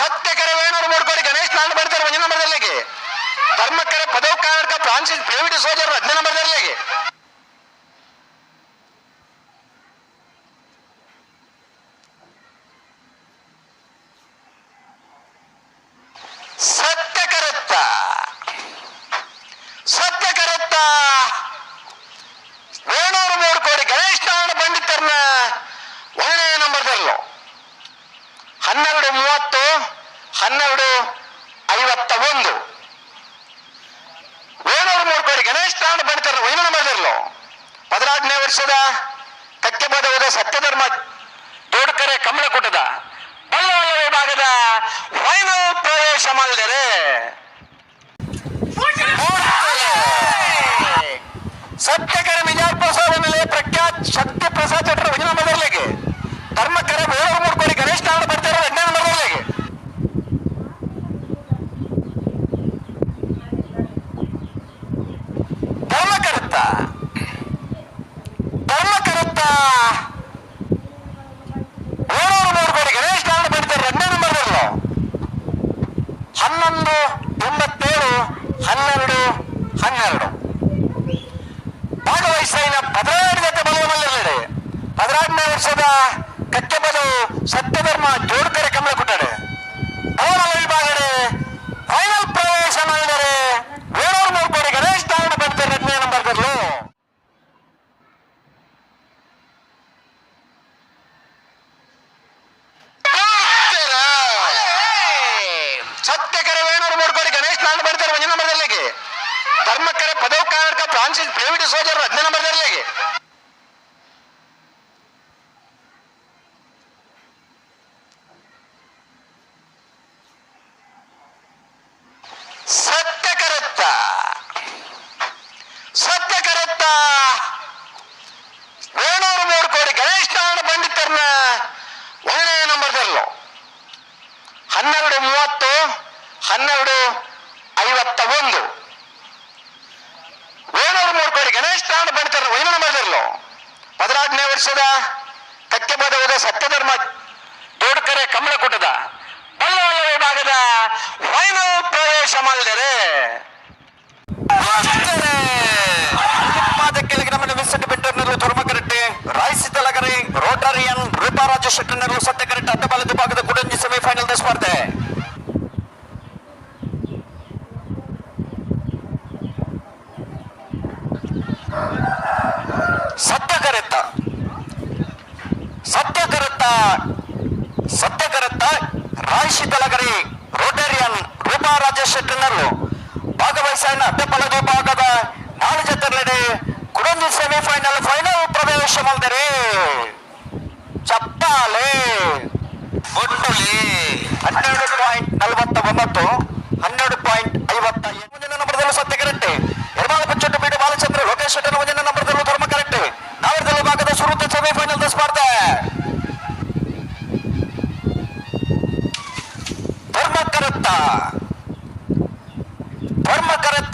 ಸತ್ಯಕರೆ ವೇಣೂರು ಮೂಡ್ಕೋಡಿ ಗಣೇಶ್ ನಾಲ್ಕು ಬರ್ತಾರೆ, ಒಂಜಿ ನಂಬರ್ದಲ್ಲಿಗೆ ಧರ್ಮಕರೆ ಪದವ್ ಕಾರಣಕ್ಕೆ ಫ್ರಾನ್ಸಿಸ್ ಪ್ರೈವೇಟ್ ಸೋಜರ್ ಹದಿನೈದು ನಂಬರ್ದಲ್ಲಿಗೆ ಹನ್ನೆರಡು ಮೂವತ್ತು, ಹನ್ನೆರಡು ಐವತ್ತ ಒಂದು. ಏಳ್ನೂರ ಮೂರು ಕೋಟಿ ಗಣೇಶ್ ತಾಂಡ್ ಬಣ್ತಾರ ವೈಮನ ಮಾಡಿರ್ಲು ಹದಿನಾರನೇ ವರ್ಷದ ಕಕ್ಕೆ ಬದಲಾದ ಸತ್ಯಧರ್ಮ God. ತಗೊಂಡು ಬಂಡ್ತಾರ ವೈನ ಮಾಡಿದ್ರು ಪದನಾಲ್ಕನೇ ವರ್ಷದ ತಕ್ಕೆ ಸತ್ಯಧರ್ಮ ದೊಡ್ಡಕರೆ ಕಮಲ ಕೊಟ್ಟದ. ಬಳ್ಳಾರಿ ವಿಭಾಗದ ಫೈನಲ್ ಪ್ರವೇಶ ಮಾಡಿದರೆ. ಕೆಳಗಿನ ಮನೆ ವಿಸಿಟ್ ಬೆಟ್ಟರ್ನರು ಧರ್ಮಕರಟ್ಟೆ ರಾಯಸಿ ತಲಗರಿ ರೋಟರಿಯನ್, ರೂಪರಾಜ ಶೆಟ್ಟರ್ನರು ಸತ್ಯ ಕರೆತ್ತ ಸತ್ಯ ಕರೆತ್ತ ಸತ್ಯ ಕರೆತ್ತ ರಾಯಶಿ ತಲಗರಿ ರೋಟೇರಿಯನ್ ರೂಪಾ ರಾಜೇಶ್ ಶೆಟ್ಟಿನರು ಭಾಗವಹಿಸ ಬೆಂಬಲ ವಿಭಾಗ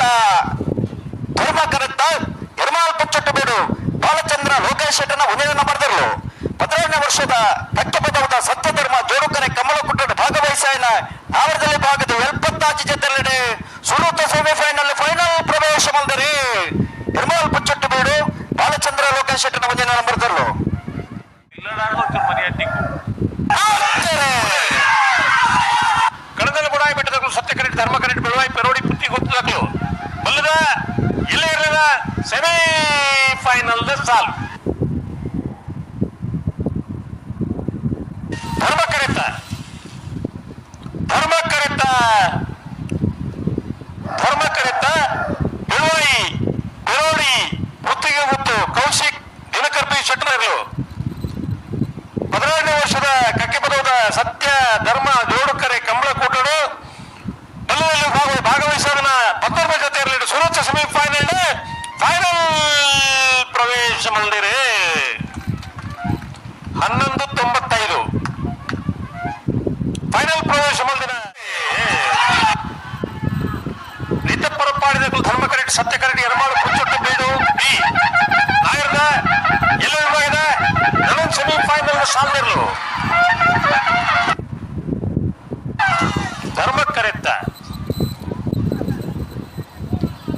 కరెక్టా ధర్మ ಕರೆಕ್ಟಾ ಎರ್ಮಾಳ್ ಪುಚ್ಚಟ್ಟಬೇಡು ಬಾಲಚಂದ್ರ ಲೋಕೇಶ್ ಶೆಟ್ಟನ ಉದಯನ ಮಾಡಿದರು ಹದಿನೇಳನೇ ವರ್ಷದ ಪಠ್ಯಪದವಾದ ಸತ್ಯಧರ್ಮ ಜೋಡುಕನೆ ಕಮಲಕುಟ್ಟದ ಭಾಗವಹಿಸಾಯನ ನಾವರದಲ್ಲಿ ಭಾಗದ ಎಲ್ಪತ್ತಾಚಿ ಜೊತೆಲ್ಲಡೆ ಸುರು semi-final this. ಕರೆಕ್ಟ್ ಸತ್ಯ ಕರೆಕ್ಟ್ ಎರಮಾಳು ಕುಚ್ಚುಟ್ಟು ಬೀಡು. ಬಿ ನಾಯರ್ದ, ಎಲ್ಲ ವಿಭಾಗದ ನನೊಂದು ಸೆಮಿಫೈನಲ್ ಸಾಲಿರ್ಲು ಧರ್ಮಕ್ಕರೆತ್ತ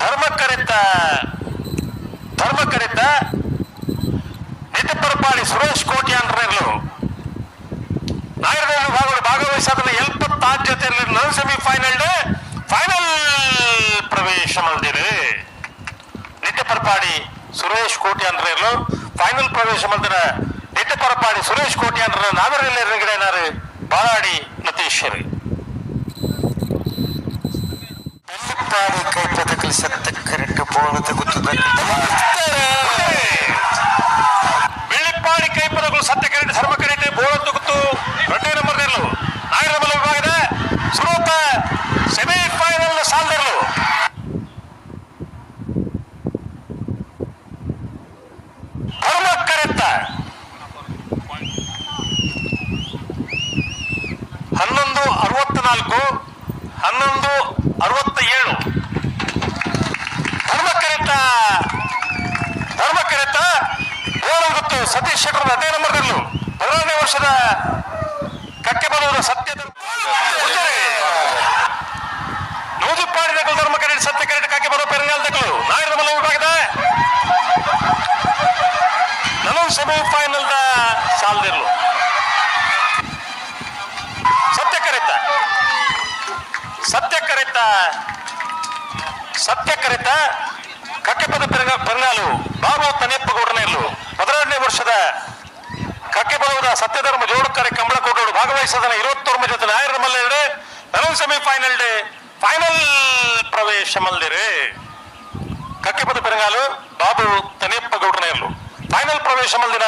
ಧರ್ಮ ಕರೆತ್ತ. ಧರ್ಮ ಕರೆತ್ತ. ನಿಟ್ಟಪರಪಾಡಿ ಸುರೇಶ್ ಕೋಟಿ ಅಂದ್ರರ್ಲು ನಾಯರದ ವಿಭಾಗಗಳು ಭಾಗವಹಿಸಾದ ಎಲ್ಪತ್ತಾರು ಜೊತೆಯಲ್ಲಿ ನನ್ನ ಸೆಮಿಫೈನಲ್ ಫೈನಲ್ ಪ್ರವೇಶ ಮಲ್ದಿರು ನಿಟ್ಟಪರಪಾಡಿ ಸುರೇಶ್ ಕೋಟಿ ಅಂದ್ರೆ ಫೈನಲ್ ಪ್ರವೇಶ ದಿಟ್ಟ ಪರಪಾಡಿ ಸುರೇಶ್ ಕೋಟಿ ಅಂದ್ರ ನಾವರೆಲ್ಲ ಗಿಡನಾರು ಬಾಳಾಡಿ ನತೀಶ್ವರಿ ಸತ್ತ ಕರೆಕ್ಟ್ ಬೋಳದ ಗೊತ್ತದ ಬೆಳ್ಳಿಪ್ಪಾಡಿ ಕೈಪದಗಳು ಸತ್ಯ ಕರೆಂಟ್ ಧರ್ಮ ಕರೆಂಟ್ ಬೋಳ ಗೊತ್ತು ರೊಟ್ಟಿ ನಂಬರ್ ನೆರಳು ನಾಯರ ಬಲ ವಿಭಾಗದ ಸುರೂಪ ಸೆಮಿಫೈನಲ್ ಸಾಲ್ದರ್ಲು ಧರ್ಮ ಕರೆತ್ತ ಹನ್ನೊಂದು ಅರವತ್ನಾಲ್ಕು ಹನ್ನೊಂದು ಅರವತ್ತ ಏಳು ಧರ್ಮ ಕರೆತ ಧರ್ಮ ಕರೆತ ಗೋಳು ಗೊತ್ತು ಸತೀಶ್ ಶೆಟ್ಟರ್ ಅದೇ ನಂಬರ್ನಲ್ಲೂ ಹದಿನಾರನೇ ವರ್ಷದ ಕಕ್ಕೆ ಬರುವುದು ಸತ್ಯದ ನೂದುಪಾಡಿದ ಧರ್ಮ ಕರೆಕ್ಟ್ ಸತ್ಯ ಕರೆಕ್ಟ್ ಕಕ್ಕೆ ಬರೋ ಪೆರಂಗಾಲ್ದಗಳು ನಾಯರದ ಮಲ್ಲ ವಿಭಾಗದ ನನ್ನ ಸೆಮಿಫೈನಲ್ದ ಸಾಲದಿರಲು ಸಾಲ್ದಿರ್ಲು. ಕರೆತ್ತ ಸತ್ಯ ಕರೆತ ಕಕ್ಕೆಪದ ಪರಿಣಾಲು ಬಾಬು ತನಿಯಪ್ಪಗೌಡನೆಯಲ್ಲು ಹದಿನಾರನೇ ವರ್ಷದ ಕಕ್ಕೆಪದವದ ಸತ್ಯಧರ್ಮ ಜೋಡುಕರೆ ಕಂಬಳಕೋಟೋಡು ಭಾಗವಹಿಸದ ಇರುವತ್ತೊಂಬ ಜೊತೆ ನಾಯರ ಮಲ್ಲೆರಡೆ ಸೆಮಿ ಸೆಮಿಫೈನಲ್ ಡೇ, ಫೈನಲ್ ಪ್ರವೇಶ ಮಲ್ದಿರೆ ಕಕ್ಕೆಪದ ಪೆರಂಗಾಲು ಬಾಬು ತನಿಯಪ್ಪಗೌಡನೆಯಲ್ಲು ಫೈನಲ್ ಪ್ರವೇಶ ಮಲ್ದಿನ